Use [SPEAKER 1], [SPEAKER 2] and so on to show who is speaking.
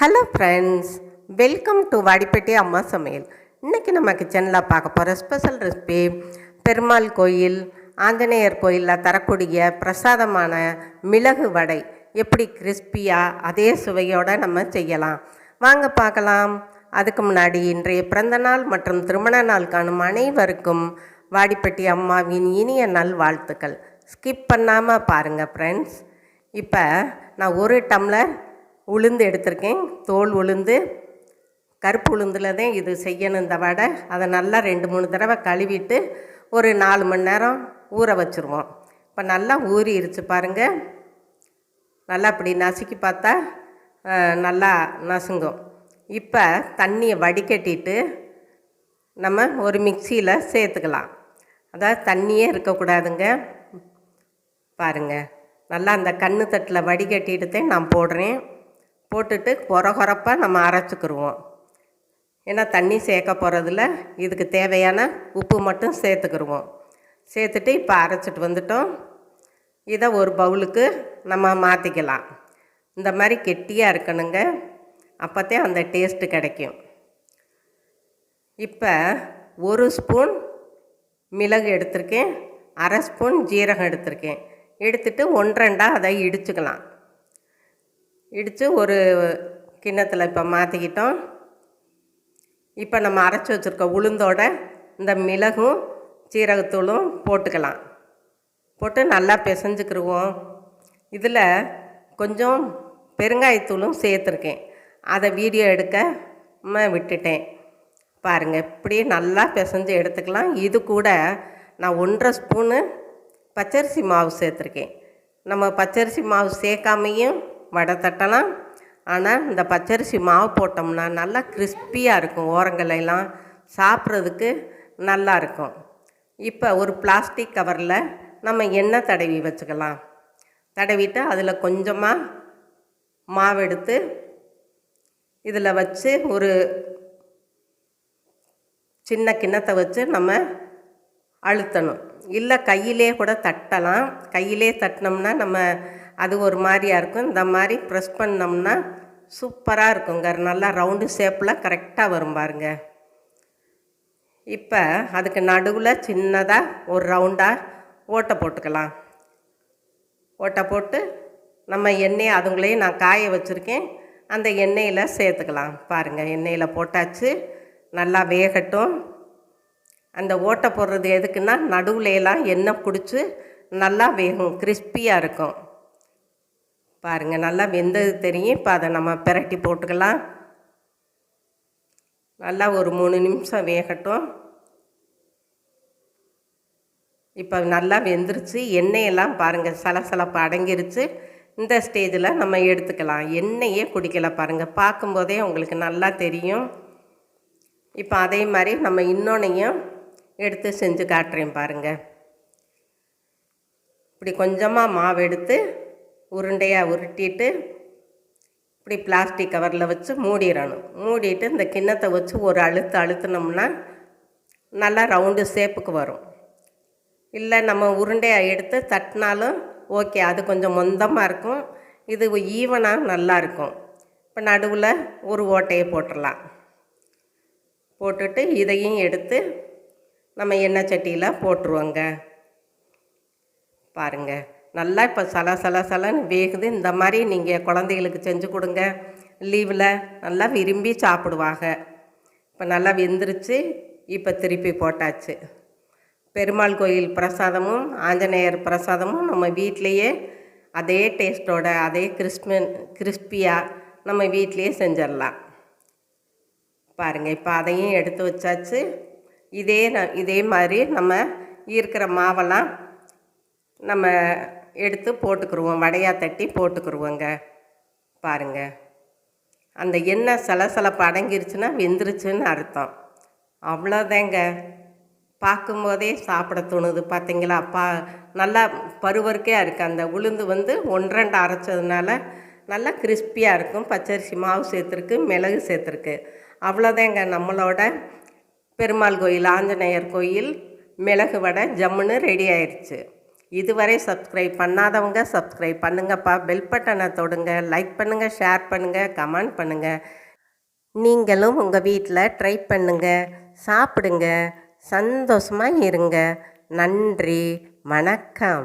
[SPEAKER 1] Hello friends welcome to Vadipatti Amma Samayal இன்றைக்கி நம்ம கிச்சனில் பார்க்க போகிற ஸ்பெஷல் ரெசிபி பெருமாள் கோயில் ஆஞ்சநேயர் கோயிலில் தரக்கூடிய பிரசாதமான மிளகு வடை. எப்படி கிறிஸ்பியாக அதே சுவையோடு நம்ம செய்யலாம். வாங்க பார்க்கலாம். அதுக்கு முன்னாடி இன்றைய பிறந்த நாள் மற்றும் திருமண நாள் காணும் அனைவருக்கும் வாடிப்பட்டி அம்மாவின் இனிய நல் வாழ்த்துக்கள். ஸ்கிப் பண்ணாமல் பாருங்கள் ஃப்ரெண்ட்ஸ் இப்போ நான் ஒரு டம்ளர் உளுந்து எடுத்திருக்கேன். தோல் உளுந்து கருப்பு உளுந்தில் தான் இது செய்யணும் இந்த வடை. அதை நல்லா ரெண்டு மூணு தடவை கழுவிட்டு ஒரு நாலு மணி நேரம் ஊற வச்சுருவோம். இப்போ நல்லா ஊறிடுச்சு பாருங்கள் நல்லா அப்படி நசுக்கி பார்த்தா நல்லா நசுங்கும். இப்போ தண்ணியை வடிகட்டிட்டு நம்ம ஒரு மிக்சியில் சேர்த்துக்கலாம். அதாவது தண்ணியே இருக்கக்கூடாதுங்க. பாருங்க. நல்லா அந்த கண்ணு தட்டில் வடிகட்டிட்டு தான் நான் போடுறேன். போட்டுட்டு கொரகொரப்பாக நம்ம அரைச்சிக்கிருவோம். ஏன்னா தண்ணி சேர்க்க போகிறதில்ல இதுக்கு தேவையான உப்பு மட்டும் சேர்த்துக்கிருவோம். சேர்த்துட்டு இப்போ அரைச்சிட்டு வந்துட்டோம். இதை ஒரு பவுலுக்கு நம்ம மாற்றிக்கலாம் இந்த மாதிரி கெட்டியாக இருக்கணுங்க. அப்போத்தே அந்த டேஸ்ட்டு கிடைக்கும். இப்போ ஒரு ஸ்பூன் மிளகு எடுத்திருக்கேன். அரை ஸ்பூன் ஜீரகம் எடுத்திருக்கேன். எடுத்துட்டு ஒன்றரெண்டாக அதை இடிச்சுக்கலாம். இடித்து ஒரு கிண்ணத்தில் இப்போ மாற்றிக்கிட்டோம் இப்போ நம்ம அரைச்சி வச்சுருக்க உளுந்தோட இந்த மிளகும் சீரகத்தூளும் போட்டுக்கலாம். போட்டு நல்லா பிசைஞ்சுக்கிருவோம். இதில் கொஞ்சம் பெருங்காயத்தூளும் சேர்த்துருக்கேன். அதை வீடியோ எடுக்க விட்டுட்டேன். பாருங்கள் இப்படி நல்லா பிசைஞ்சு எடுத்துக்கலாம். இது கூட நான் ஒன்றரை ஸ்பூனு பச்சரிசி மாவு சேர்த்துருக்கேன். நம்ம பச்சரிசி மாவு சேர்க்காமையும் வடை தட்டலாம். ஆனால் இந்த பச்சரிசி மாவு போட்டோம்னா நல்லா கிறிஸ்பியாக இருக்கும். ஓரங்களெல்லாம் சாப்பிட்றதுக்கு நல்லா இருக்கும். இப்போ ஒரு பிளாஸ்டிக் கவரில் நம்ம எண்ணெய் தடவி வச்சுக்கலாம். தடவிட்டு அதில் கொஞ்சமாக மாவு எடுத்து இதில் வச்சு ஒரு சின்ன கிண்ணத்தை வச்சு நம்ம அழுத்தணும். இல்லை கையிலே கூட தட்டலாம். கையிலே தட்டினோம்னா நம்ம அது ஒரு மாதிரியா இருக்கும். இந்த மாதிரி ப்ரெஸ் பண்ணோம்னா சூப்பராக இருக்குங்க. நல்லா ரவுண்டு ஷேப்பில் கரெக்டாக வரும் பாருங்க. இப்போ அதுக்கு நடுவில் சின்னதாக ஒரு ரவுண்டாக ஓட்டை போட்டுக்கலாம். ஓட்டை போட்டு நம்ம எண்ணெய் அதுங்களையும் நான் காய வச்சுருக்கேன். அந்த எண்ணெயில் சேர்த்துக்கலாம். பாருங்கள் எண்ணெயில் போட்டாச்சு. நல்லா வேகட்டும். அந்த ஓட்டை போடுறது எதுக்குன்னா நடுவுல எல்லாம் எண்ணெய் பிடிச்சி நல்லா வேகும் கிறிஸ்பியாக இருக்கும். பாருங்கள் நல்லா வெந்தது தெரியும். இப்போ அதை நம்ம பிரட்டி போட்டுக்கலாம். நல்லா ஒரு மூணு நிமிஷம் வேகட்டும். இப்போ நல்லா வெந்துருச்சு. எண்ணெயெல்லாம் பாருங்கள் சலசலப்பு அடங்கிருச்சு. இந்த ஸ்டேஜில் நம்ம எடுத்துக்கலாம். எண்ணெயே குடிக்கல பாருங்கள் பார்க்கும்போதே உங்களுக்கு நல்லா தெரியும். இப்போ அதே மாதிரி நம்ம இன்னொன்னையும் எடுத்து செஞ்சு காட்டுறேன் பாருங்கள் இப்படி கொஞ்சமாக மாவு எடுத்து உருண்டையாக உருட்டிட்டு இப்படி பிளாஸ்டிக் கவரில் வச்சு மூடிடணும். மூடிட்டு இந்த கிண்ணத்தை வச்சு ஒரு அழுத்து அழுத்தினோம்னா நல்லா ரவுண்டு ஷேப்புக்கு வரும். இல்லை நம்ம உருண்டையாக எடுத்து தட்டினாலும் ஓகே அது கொஞ்சம் மொந்தமாக இருக்கும். இது ஈவனாக நல்லா இருக்கும். இப்போ நடுவில் ஒரு ஓட்டையை போட்டுடலாம். போட்டுட்டு இதையும் எடுத்து நம்ம எண்ணெய் சட்டியில் போட்டுருவோங்க. பாருங்க. நல்லா இப்போ சல சல சலன்னு வேகுது. இந்த மாதிரி நீங்கள் குழந்தைகளுக்கு செஞ்சு கொடுங்க. லீவில் நல்லா விரும்பி சாப்பிடுவாங்க. இப்போ நல்லா வெந்துருச்சு. இப்போ திருப்பி போட்டாச்சு. பெருமாள் கோயில் பிரசாதமும் ஆஞ்சநேயர் பிரசாதமும் நம்ம வீட்டிலையே அதே டேஸ்ட்டோட அதே கிறிஸ்மன் கிறிஸ்பியாக நம்ம வீட்டிலையே செஞ்சிடலாம். பாருங்கள் இப்போ அதையும் எடுத்து வச்சாச்சு. இதே ந- இதே மாதிரி நம்ம இருக்கிற மாவெல்லாம் நம்ம எடுத்து போட்டுக்குருவோம். வடையாக தட்டி போட்டுக்குருவோங்க. பாருங்க. அந்த எண்ணெய் சலசலப்பு அடங்கிருச்சுன்னா வெந்துருச்சுன்னு அர்த்தம். அவ்வளோதாங்க. பார்க்கும்போதே சாப்பிட தோணுது. பார்த்தீங்களா? பா நல்லா பருவருக்கையாக இருக்குது அந்த உளுந்து வந்து ஒன்றண்டு அரைச்சதுனால நல்லா கிறிஸ்பியாக இருக்கும். பச்சரிசி மாவு சேர்த்துருக்கு மிளகு சேர்த்துருக்கு. அவ்வளோதாங்க நம்மளோட பெருமாள் கோயில் ஆஞ்சநேயர் கோயில் மிளகு வடை ஜம்முன்னு ரெடி ஆயிடுச்சு இதுவரை சப்ஸ்கிரைப் பண்ணாதவங்க சப்ஸ்கிரைப் பண்ணுங்கப்பா. பெல் பட்டனை தொடுங்க லைக் பண்ணுங்கள் ஷேர் பண்ணுங்கள் கமெண்ட் பண்ணுங்கள் நீங்களும் உங்கள் வீட்டில் ட்ரை பண்ணுங்க சாப்பிடுங்க சந்தோஷமாக இருங்க. நன்றி வணக்கம்.